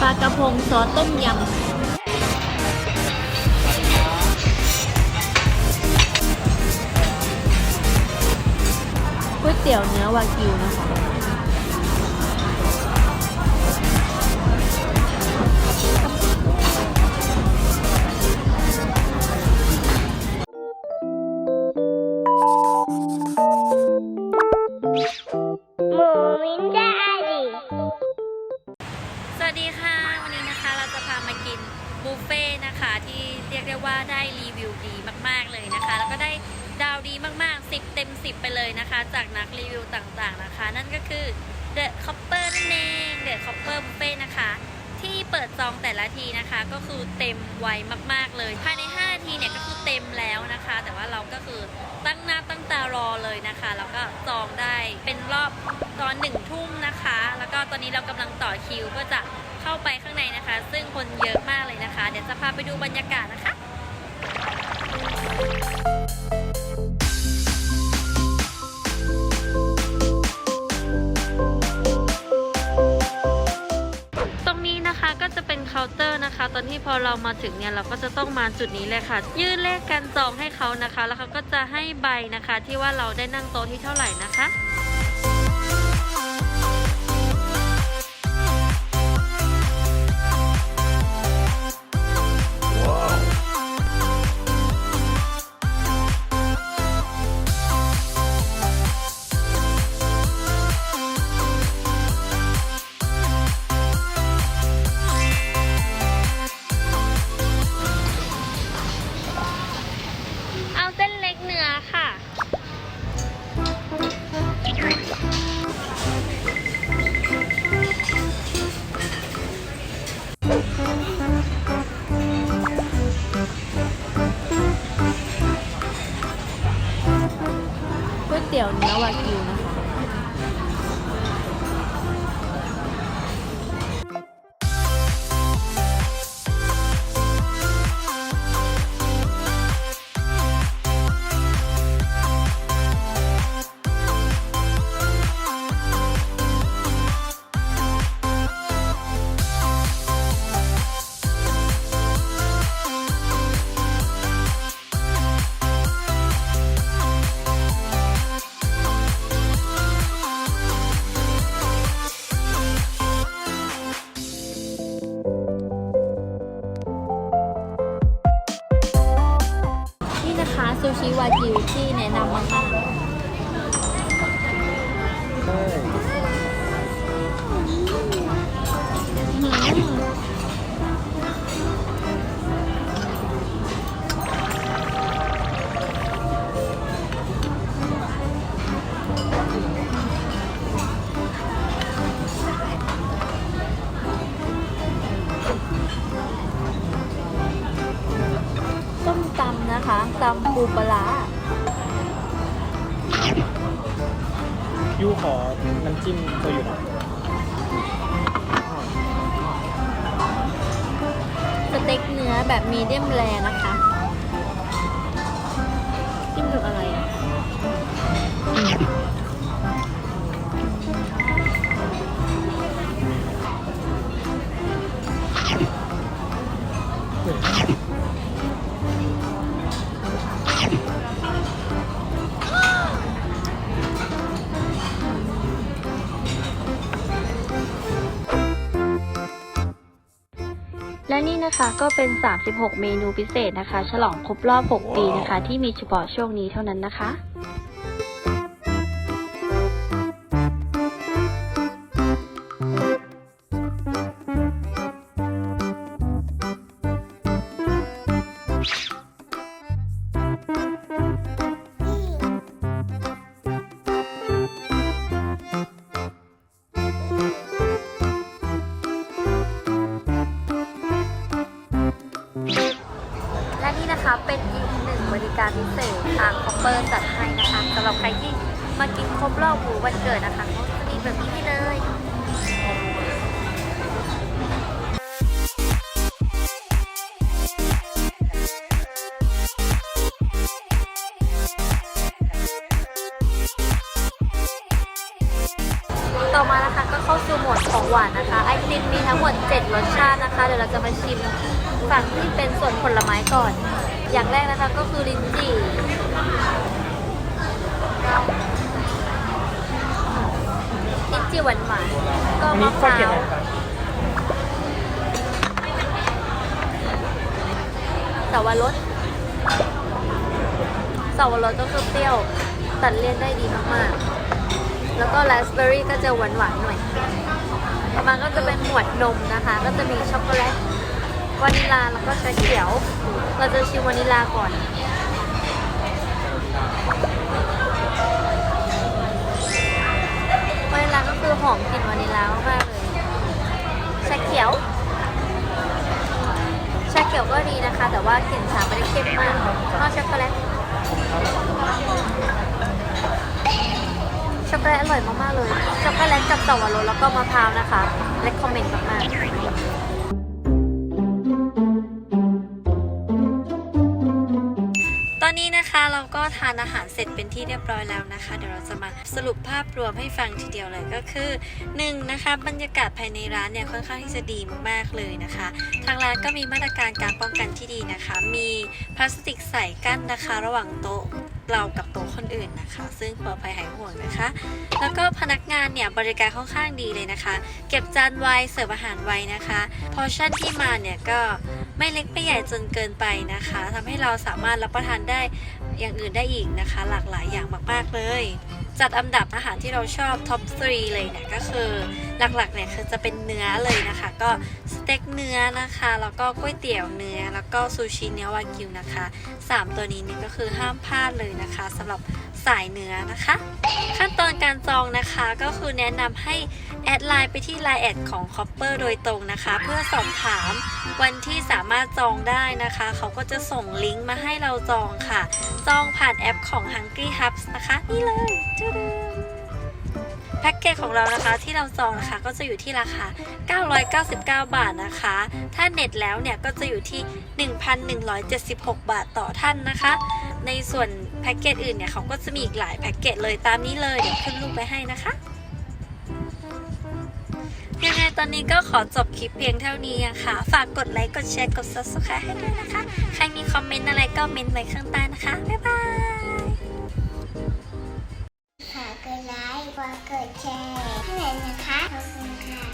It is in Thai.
ปลากระพงซอสต้มยำก๋วยเตี๋ยวเนื้อวากิวนะคะ บุฟเฟ่ต์นะคะที่เรียกได้ว่าได้รีวิวดีมากๆเลยนะคะ แล้วก็ได้ดาวดีมากๆ 10 เต็ม 10 ไปเลยนะคะ จากนักรีวิวต่างๆนะคะ นั่นก็คือ The Copper นั่นเอง The Copper Buffet นะคะ ที่เปิดจองแต่ละทีนะคะ ก็คือเต็มไวมากๆเลย ภายใน 5 นาทีเนี่ยก็คือเต็มแล้วนะคะ แต่ว่าเราก็คือตั้งหน้าตั้งตารอเลยนะคะ แล้วก็จองได้เป็นรอบตอนหนึ่งทุ่มนะคะ แล้วก็ตอนนี้เรากำลังต่อคิวเพื่อจะ เข้าไปข้างในนะคะ ซึ่งคนเยอะมากเลยนะคะ เดี๋ยวจะพาไปดูบรรยากาศนะคะตรงนี้นะคะก็จะเป็นเคาน์เตอร์นะคะ ตอนที่พอเรามาถึงเนี่ยเราก็จะต้องมาจุดนี้เลยค่ะ ยื่นเลขการจองให้เขานะคะ แล้วเขาก็จะให้ใบนะคะ ที่ว่าเราได้นั่งโต๊ะที่เท่าไหร่นะคะ วากิวที่แนะนำมากๆอื้อหือส้มตำนะคะตำปูปลาร้า ยูขอน้ำจิ้มโชยุหน่อยสเต็กเนื้อแบบมีเดียมแรนะคะ และนี่นะคะก็เป็น 36 เมนูพิเศษนะคะ ฉลองครบรอบ 6 ปีนะคะ ที่มีเฉพาะช่วงนี้เท่านั้นนะคะ ทางคอปเปอร์จัดให้นะคะสำหรับใครที่มากินครบรอบหมูวันเกิดนะคะเขาจะมีแบบนี้ให้เลยต่อมานะคะก็เข้าสู่หมวดของหวานนะคะไอติมมีทั้งหมด 7 รสชาตินะคะ เดี๋ยวเราจะมาชิมฝั่งที่เป็นส่วนผลไม้ก่อน อย่างแรกนะคะก็คือลิ้นจี่ อันมะนี้พข้าวร้าเกรี๊ยววอะไรครับสาวรสสาวรสก็คือเปรี้ยว ตัดเลี่ยนได้ดีมากๆ แล้วก็ราสเบอร์รี่ก็จะหวานหวานๆหน่อยต่อมาก็จะเป็นหมวดนมนะคะ ก็จะมีช็อกโกแลตวานิลาแล้วก็ชาเขียว เราจะชิมวานิลาก่อนวานิ หอมกลิ่นวานิลามากๆเลยชาเขียวชาเขียวก็ดีนะคะ แต่ว่ากลิ่นชาไม่ได้เข้มมากก็ช็อกโกแลตช็อกโกแลตอร่อยมากๆเลยช็อกโกแลตกับสับปะรดแล้วก็มะพร้าวนะคะเลคคอมเมนต์มากๆ อนนี้นะคะเราก็ทานอาหารเสร็จเป็นที่เรียบร้อยแล้วนะคะ เดี๋ยวเราจะมาสรุปภาพรวมให้ฟังทีเดียวเลยก็คือหนึ่งนะคะบรรยากาศภายในร้านเนี่ยค่อนข้างที่จะดีมากๆเลยนะคะ ทางร้านก็มีมาตรการการป้องกันที่ดีนะคะ มีพลาสติกใส่กั้นนะคะ ระหว่างโต๊ะเรากับโต๊ะคนอื่นนะคะ ซึ่งปลอดภัยหายห่วงนะคะ แล้วก็พนักงานเนี่ยบริการค่อนข้างดีเลยนะคะ เก็บจานไวเสิร์ฟอาหารไวนะคะพอชั่นที่มาเนี่ยก็ ไม่เล็กไม่ใหญ่จนเกินไปนะคะทำให้เราสามารถรับประทานได้อย่างอื่นได้อีกนะคะ หลากหลายอย่างมาก ๆ เลย จัดอันดับอาหารที่เราชอบท็อป 3 เลยเนี่ยก็คือหลักๆเนี่ยคือจะเป็นเนื้อเลยนะคะ ก็สเต็กเนื้อนะคะแล้วก็ก๋วยเตี๋ยวเนื้อ แล้วก็ซูชิเนื้อวากิวนะคะ 3 ตัวนี้นี่ก็คือห้ามพลาดเลยนะคะสำหรับสายเนื้อนะคะ ขั้นตอนการจองนะคะก็คือแนะนำให้แอดไลน์ไปที่ไลน์แอดของ Copper โดยตรงนะคะ เพื่อสอบถามวันที่สามารถจองได้นะคะ เขาก็จะส่งลิงก์มาให้เราจองค่ะ จองผ่านแอปของ Hungry Hubs นะคะ นี่เลยจุแพ็กเกจของเรานะคะที่เราจองนะคะก็จะอยู่ที่ราคา 999 บาทนะคะ ถ้าเน็ตแล้วเนี่ยก็จะอยู่ที่ 1,176 บาทต่อท่านนะคะ ในส่วนแพ็กเกจอื่นเนี่ยเขาก็จะมีอีกหลายแพ็กเกจเลยตามนี้เลยเดี๋ยวขึ้นรูปไปให้นะคะยังไงตอนนี้ก็ขอจบคลิปเพียงเท่านี้นะคะฝากกดไลค์ กดแชร์ กด subscribe ให้ด้วยนะคะ ใครมีคอมเมนต์อะไรก็เมนต์ไว้ข้างใต้นะคะ บ๊ายบาย กดไลค์ฝากกดแชร์ให้หน่อยนะคะ ขอบคุณค่ะ